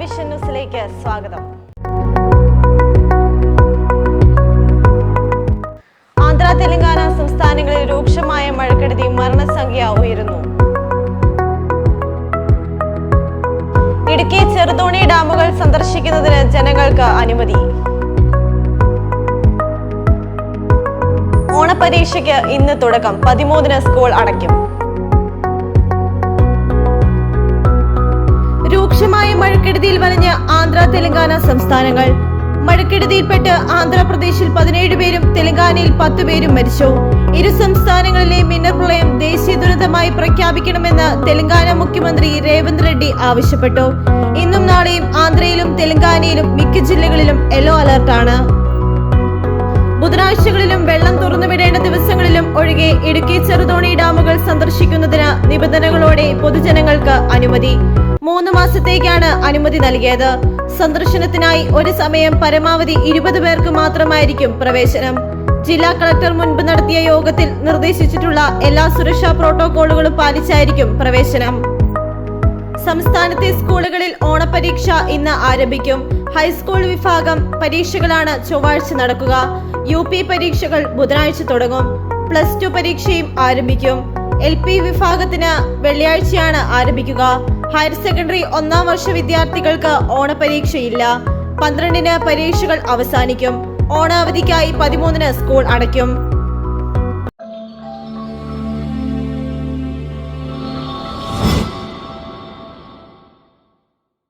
Vision ന്യൂസിലേക്ക് സ്വാഗതം. ആന്ധ്ര തെലങ്കാന സംസ്ഥാനങ്ങളിൽ രൂക്ഷമായ മഴക്കെടുതി മരണസംഖ്യ ഉയരുന്നു. ഇടുക്കി ചെറുതോണി ഡാമുകൾ സന്ദർശിക്കുന്നതിന് ജനങ്ങൾക്ക് അനുമതി. ഓണപരീക്ഷയ്ക്ക് ഇന്ന് തുടക്കം. പതിമൂന്നിന് സ്കൂൾ അടയ്ക്കും. മഴക്കെടുതിയിൽ വലഞ്ഞ് ആന്ധ്ര തെലങ്കാന സംസ്ഥാനങ്ങൾ. മഴക്കെടുതിയിൽപ്പെട്ട് ആന്ധ്രാപ്രദേശിൽ പതിനേഴ് പേരും തെലങ്കാനയിൽ പത്ത് പേരും മരിച്ചു. ഇരു സംസ്ഥാനങ്ങളിലെ മിന്നൽ പ്രളയം ദേശീയ ദുരന്തമായി പ്രഖ്യാപിക്കണമെന്ന് തെലങ്കാന മുഖ്യമന്ത്രി രേവന്ത് റെഡ്ഡി ആവശ്യപ്പെട്ടു. ഇന്നും നാളെയും ആന്ധ്രയിലും തെലങ്കാനയിലും മിക്ക ജില്ലകളിലും യെല്ലോ അലർട്ടാണ്. ബുധനാഴ്ചകളിലും വെള്ളം തുറന്നുവിടേണ്ട സന്ദർശിക്കുന്നതിന് നിബന്ധനകളോടെ പൊതുജനങ്ങൾക്ക് അനുമതി. മൂന്ന് മാസത്തേക്കാണ് അനുമതി നൽകിയത്. സന്ദർശനത്തിനായി ഒരു സമയം പരമാവധി ഇരുപത് പേർക്ക് മാത്രമായിരിക്കും പ്രവേശനം. ജില്ലാ കളക്ടർ മുൻപ് നടത്തിയ യോഗത്തിൽ നിർദ്ദേശിച്ചിട്ടുള്ള എല്ലാ സുരക്ഷാ പ്രോട്ടോകോളുകളും പാലിച്ചായിരിക്കും പ്രവേശനം. സംസ്ഥാനത്തെ സ്കൂളുകളിൽ ഓണപരീക്ഷ ഇന്ന് ആരംഭിക്കും. ഹൈസ്കൂൾ വിഭാഗം പരീക്ഷകളാണ് ചൊവ്വാഴ്ച നടക്കുക. യു പരീക്ഷകൾ ബുധനാഴ്ച തുടങ്ങും. പ്ലസ് ടു പരീക്ഷയും ആരംഭിക്കും. എൽ പി വിഭാഗത്തിന് വെള്ളിയാഴ്ചയാണ് ആരംഭിക്കുക. ഹയർ സെക്കൻഡറി ഒന്നാം വർഷ വിദ്യാർത്ഥികൾക്ക് ഓണപരീക്ഷയില്ല. പന്ത്രണ്ടിന് പരീക്ഷകൾ അവസാനിക്കും. ഓണാവധിക്കായി പതിമൂന്നിന് സ്കൂൾ അടയ്ക്കും.